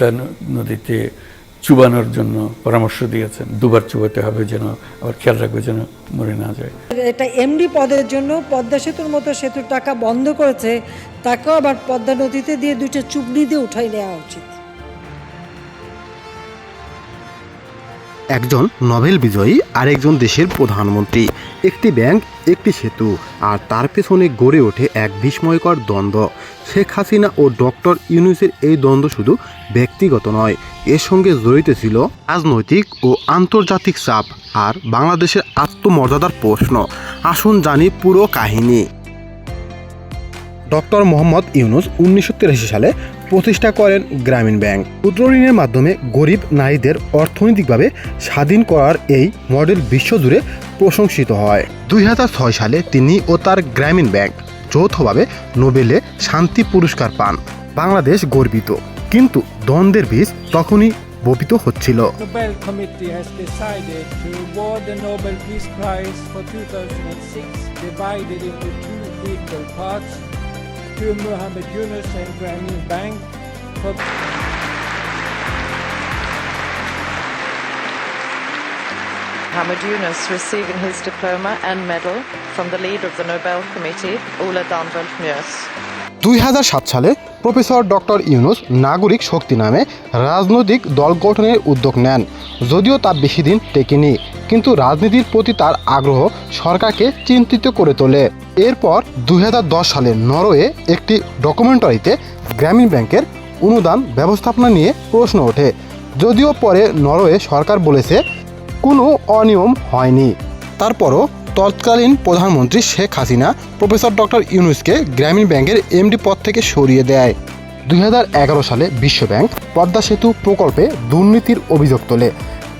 পদ্মা নদীতে চুবানোর জন্য পরামর্শ দিয়েছেন। দুবার চুবাতে হবে যেন আবার খেয়াল রাখবে যেন মরে না যায়। এটা এমডি পদের জন্য পদ্মা সেতুর মতো সেতুর টাকা বন্ধ করেছে তাকেও আবার পদ্মা নদীতে দিয়ে দুইটা চুবড়ি দিয়ে উঠাই নেওয়া উচিত। একজন নোবেল বিজয়ী আরেকজন দেশের প্রধানমন্ত্রী। একটি ব্যাংক একটি সেতু আর তার পেছনে গড়ে ওঠে এক বিস্ময়কর দ্বন্দ্ব। শেখ হাসিনা ও ডক্টর ইউনুসের এই দ্বন্দ্ব শুধু ব্যক্তিগত নয়, এর সঙ্গে জড়িত ছিল রাজনৈতিক ও আন্তর্জাতিক চাপ আর বাংলাদেশের আত্মমর্যাদার প্রশ্ন। আসুন জানি পুরো কাহিনী। ডক্টর মোহাম্মদ ইউনুস উনিশশো তিরাশি সালে প্রতিষ্ঠা করেন গ্রামীণ ব্যাংক। ক্ষুদ্র ঋণের মাধ্যমে গরিব নারীদের অর্থনৈতিকভাবে স্বাধীন করার এই মডেল বিশ্বজুড়ে প্রশংসিত হয়। দুই হাজার ছয় সালে তিনি ও তার গ্রামীণ ব্যাংক যৌথভাবে নোবেলে শান্তি পুরস্কার পান। বাংলাদেশ গর্বিত। কিন্তু দ্বন্দ্বের বীজ তখনই বপিত হচ্ছিল। Nobel Committee has decided to award the Nobel Peace Prize for 2006 divided into two equal parts. To Muhammad Yunus and Grameen Bank for Hamid Yunus receiving his diploma and medal from the leader of the Nobel Committee, Ola Danveld Mjös. দুই সালে professor doctor Yunus নাগরিক শক্তি নামে রাজনৈতিক দল গঠনের উদ্যোগ নেন যদিও তা বেশি দিন টেকেনি কিন্তু রাজনীতির প্রতি তার আগ্রহ সরকারকে চিন্তিত করে তোলে। এরপর দু হাজার দশ সালে নরওয়ে একটি ডকুমেন্টারিতে গ্রামীণ ব্যাংকের অনুদান ব্যবস্থাপনা নিয়ে প্রশ্ন ওঠে। যদিও পরে নরওয়ে সরকার বলেছে, কোনো অনিয়ম হয়নি। তারপরও তৎকালীন প্রধানমন্ত্রী শেখ হাসিনা, প্রফেসর ডক্টর ইউনুসকে গ্রামীণ ব্যাংকের এমডি পদ থেকে সরিয়ে দেয়। দুই হাজার এগারো সালে বিশ্বব্যাংক পদ্মা সেতু প্রকল্পে দুর্নীতির অভিযোগ তোলে।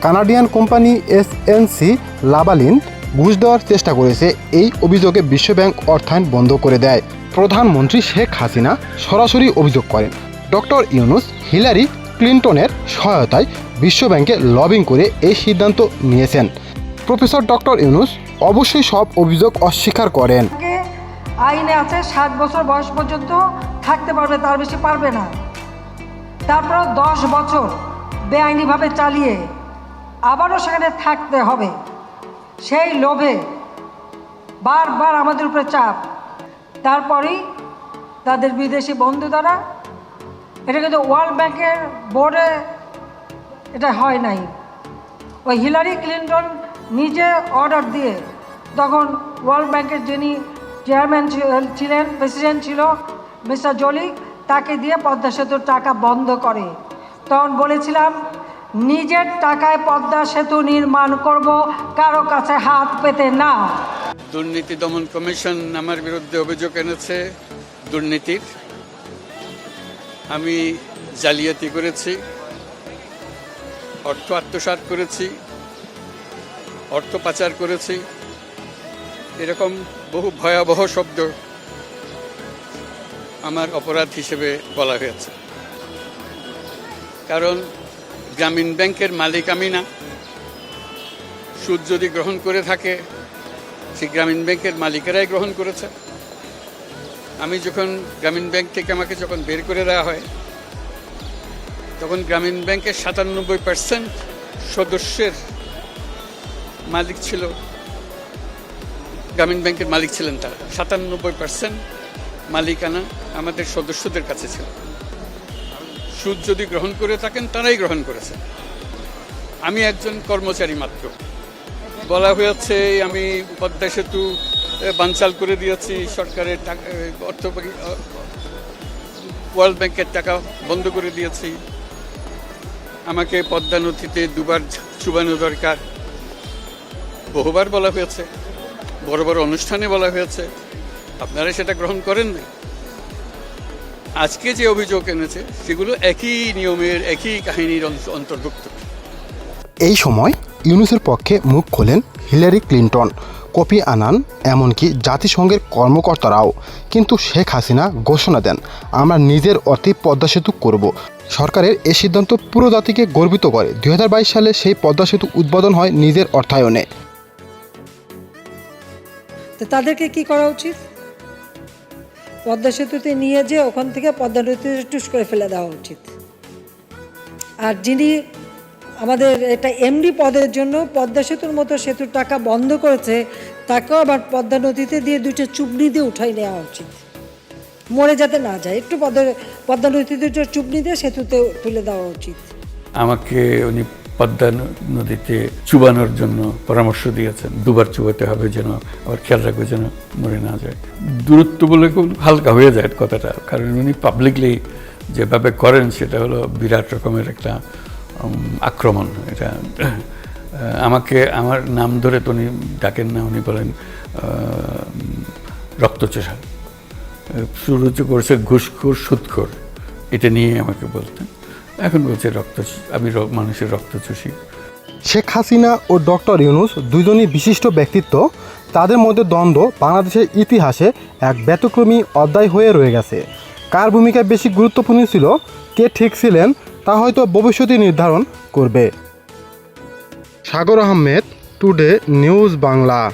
কানাডিয়ান কোম্পানি এসএনসি লাবালিন ঘুষ দেওয়ার চেষ্টা করেছে। এই অভিযোগে বিশ্বব্যাংক অর্থায়ন বন্ধ করে দেয়। প্রধানমন্ত্রী শেখ হাসিনা সরাসরি অভিযোগ করেন। ডক্টর ইউনুস হিলারি ক্লিন্টনের সহায়তায় বিশ্বব্যাংকে লবিং করে এই সিদ্ধান্ত নিয়েছেন। প্রফেসর ডক্টর ইউনুস অবশ্যই সব অভিযোগ অস্বীকার করেন। আইনে আছে ষাট বছর বয়স পর্যন্ত থাকতে পারবে, তার বেশি পারবে না। তারপর দশ বছর বেআইনিভাবে চালিয়ে আবারও সেখানে থাকতে হবে। সেই লোভে বারবার আমাদের উপরে চাপ। তারপরেই তাদের বিদেশি বন্ধু দ্বারা এটা কিন্তু ওয়ার্ল্ড ব্যাংকের বোর্ডে এটা হয় নাই। ওই হিলারি ক্লিন্টন নিজে অর্ডার দিয়ে তখন ওয়ার্ল্ড ব্যাংকের যিনি চেয়ারম্যান ছিলেন, প্রেসিডেন্ট ছিল, মিস্টার জলিক, তাকে দিয়ে পদ্মা সেতুর টাকা বন্ধ করে। তখন বলেছিলাম নিজের টাকায় পদ্মা সেতু নির্মাণ করব, কারও কাছে হাত পেতে না। দুর্নীতি দমন কমিশন আমার বিরুদ্ধে অভিযোগ এনেছে দুর্নীতির। আমি জালিয়াতি করেছি, অর্থ আত্মসাৎ করেছি, অর্থ পাচার করেছি। এরকম বহু ভয়াবহ শব্দ আমার অপরাধ হিসেবে বলা হয়েছে। কারণ গ্রামীণ ব্যাংকের মালিক আমি না সুদ যদি গ্রহণ করে থাকে সে গ্রামীণ ব্যাংকের মালিকেরাই গ্রহণ করেছে। আমি যখন গ্রামীণ ব্যাংক থেকে আমাকে যখন বের করে দেওয়া হয়, তখন গ্রামীণ ব্যাংকের সাতানব্বই পার্সেন্ট সদস্যের মালিক ছিল, গ্রামীণ ব্যাংকের মালিক ছিলেন তারা। সাতানব্বই পার্সেন্ট মালিকানা আমাদের সদস্যদের কাছে ছিল। সুদ যদি গ্রহণ করে থাকেন, তারাই গ্রহণ করেছেন আমি একজন কর্মচারী মাত্র। বলা হয়েছে, আমি পদ্মা সেতু বানচাল করে দিয়েছি, সরকারের টাকা অর্থ ওয়ার্ল্ড ব্যাংকের টাকা বন্ধ করে দিয়েছি। আমাকে পদ্মা নথিতে দুবার চুবানো দরকার। বহুবার বলা হয়েছে, বড় বড় অনুষ্ঠানে বলা হয়েছে, আপনারা সেটা গ্রহণ করেন না আজকে যে অভিযোগ এনেছে সেগুলো একই নিয়মের একই কাহিনীর অন্তর্ভুক্ত। এই সময় ইউনুসের পক্ষে মুখ খোলেন হিলারি ক্লিন্টন কপি আনান এমনকি জাতিসংঘের কর্মকর্তারাও। কিন্তু শেখ হাসিনা ঘোষণা দেন আমরা নিজের অর্থে পদ্মা সেতু করব। সরকারের এই সিদ্ধান্ত পুরো জাতিকে গর্বিত করে। দুই হাজার বাইশ সালে সেই পদ্মা সেতু উদ্বোধন হয় নিজের অর্থায়নে। তো তাদেরকে কি করা উচিত? পদ্মা সেতুতে নিয়ে যে ওখান থেকে পদ্মা নদীতে টুস করে ফেলে দেওয়া উচিত। আর যিনি আমাদের এটা এমডি পদের জন্য পদ্মা সেতুর মতো সেতুর টাকা বন্ধ করেছে, তাকেও আবার পদ্মা নদীতে দিয়ে দুইটা চুবনি দিয়ে উঠাই নেওয়া উচিত। মরে যাতে না যায়, একটু পদ্মা পদ্মা নদীতে দুটো চুবনি দিয়ে সেতুতে তুলে দেওয়া উচিত। আমাকে উনি পদ্মা নদীতে চুবানোর জন্য পরামর্শ দিয়েছেন। দুবার চুবাতে হবে যেন, আবার খেয়াল রাখবে যেন মরে না যায়। দূরত্ব বলে খুব হালকা হয়ে যায় কথাটা, কারণ উনি পাবলিকলি যেভাবে করেন সেটা হলো বিরাট রকমের একটা আক্রমণ। এটা আমাকে, আমার নাম ধরে তো উনি ডাকেন না, উনি বলেন রক্তচোষা শুরু করেছে ঘুষখোর সুদখোর এটা নিয়ে আমাকে বলতেন। এখন বলছে রক্ত আমি মানুষের রক্ত চুষি শেখ হাসিনা ও ডক্টর ইউনুস দুজনই বিশিষ্ট ব্যক্তিত্ব। তাদের মধ্যে দ্বন্দ্ব বাংলাদেশের ইতিহাসে এক ব্যতিক্রমী অধ্যায় হয়ে রয়ে গেছে। কার ভূমিকা বেশি গুরুত্বপূর্ণ ছিল, কে ঠিক ছিলেন, তা হয়তো ভবিষ্যতে নির্ধারণ করবে। Sagar Ahmed today news Bangla